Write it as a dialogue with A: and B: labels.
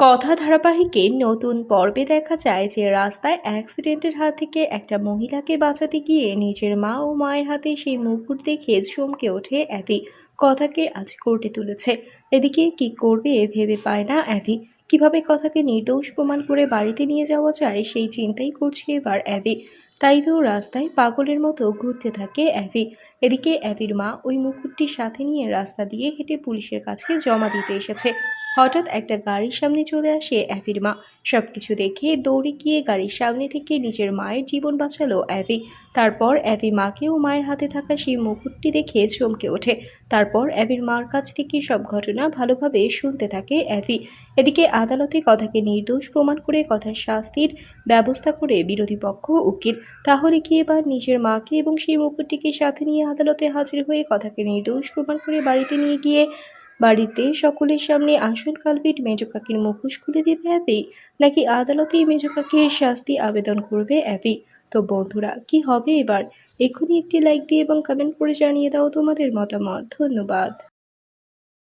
A: কথা ধারাবাহিকে নতুন পর্বে দেখা যায় যে রাস্তায় অ্যাক্সিডেন্টের হাত থেকে একটা মহিলাকে বাঁচাতে গিয়ে নিজের মা ও মায়ের হাতে সেই মুকুট দেখে চমকে ওঠে অ্যাভি। কথাকে আজ কোর্টে তুলেছে। এদিকে কি করবে ভেবে পায় না অ্যাভি। কীভাবে কথাকে নির্দোষ প্রমাণ করে বাড়িতে নিয়ে যাওয়া যায় সেই চিন্তাই করছে এবার অ্যাভি। তাই তো রাস্তায় পাগলের মতো ঘুরতে থাকে অ্যাভি। এদিকে অ্যাভির মা ওই মুকুটটি সাথে নিয়ে রাস্তা দিয়ে হেঁটে পুলিশের কাছে জমা দিতে এসেছে। হঠাৎ একটা গাড়ির সামনে চলে আসে অ্যাভির মা সব কিছু দেখে দৌড়ে গিয়ে গাড়ির সামনে থেকে নিজের মায়ের জীবন বাঁচালো অ্যাভি। তারপর অ্যাভি মাকে ও মায়ের হাতে থাকা সেই মুকুটটি দেখে চমকে ওঠে। তারপর অ্যাভির মার কাছ থেকে সব ঘটনা ভালোভাবে শুনতে থাকে অ্যাভি। এদিকে আদালতে কথাকে নির্দোষ প্রমাণ করে কথার শাস্তির ব্যবস্থা করে বিরোধী পক্ষ উকিল। তাহলে কি এবার নিজের মাকে এবং সেই মুকুটটিকে সাথে নিয়ে আদালতে হাজির হয়ে কথাকে নির্দোষ প্রমাণ করে বাড়িতে নিয়ে গিয়ে বাড়িতে সকলের সামনে আসল কালপিট মেজো কাকির মুখোশ খুলে দেবে অ্যাপি? নাকি আদালতেই মেজো কাকির শাস্তি আবেদন করবে অ্যাপি? তো বন্ধুরা, কি হবে এবার? এখনই একটি লাইক দিয়ে এবং কমেন্ট করে জানিয়ে দাও তোমাদের মতামত। ধন্যবাদ।